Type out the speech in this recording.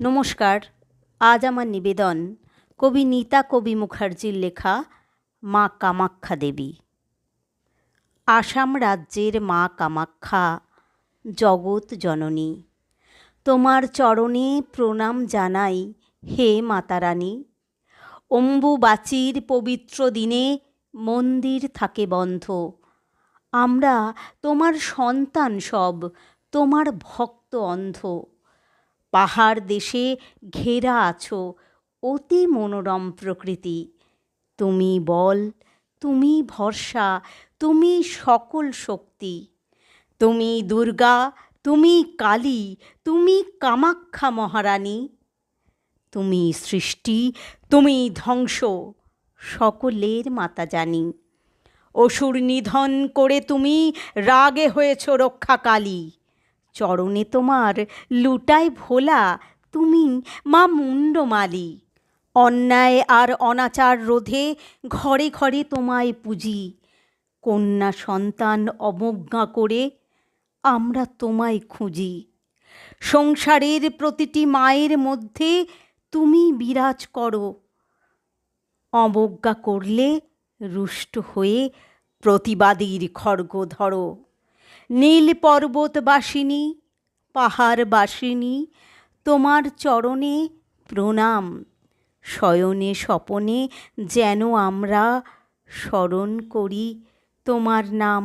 নমস্কার, আজ আমার নিবেদন কবি নীতা কবি মুখার্জির লেখা মা কামাখ্যা দেবী। আসাম রাজ্যের মা কামাখ্যা, জগৎ জননী, তোমার চরণে প্রণাম জানাই হে মাতারানী অম্বুবাচীর পবিত্র দিনে মন্দির থাকে বন্ধ, আমরা তোমার সন্তান সব, তোমার ভক্ত অন্ধ। পাহাড় দেশে ঘেরা আছো, অতি মনোরম প্রকৃতি। তুমি বল, তুমি ভরসা, তুমি সকল শক্তি। তুমি দুর্গা, তুমি কালী, তুমি কামাখ্যা মহারানী। তুমি সৃষ্টি, তুমি ধ্বংস, সকলের মাতা জানি। অসুর নিধন করে তুমি রাগে হয়েছ রক্ষাকালী। চরণে তোমার লুটায় ভোলা, তুমি মা মুন্ডমালি অন্যায় আর অনাচার রোধে ঘরে ঘরে তোমায় পুজি। কন্যা সন্তান অবজ্ঞা করে আমরা তোমায় খুঁজি। সংসারের প্রতিটি মায়ের মধ্যে তুমি বিরাজ করো। অবজ্ঞা করলে রুষ্ট হয়ে প্রতিবাদীর খড়গ ধরো। নীল পর্বতবাসিনী পাহাড়বাসিনী তোমার চরণে প্রণাম। শয়নে স্বপনে যেন আমরা স্মরণ করি তোমার নাম।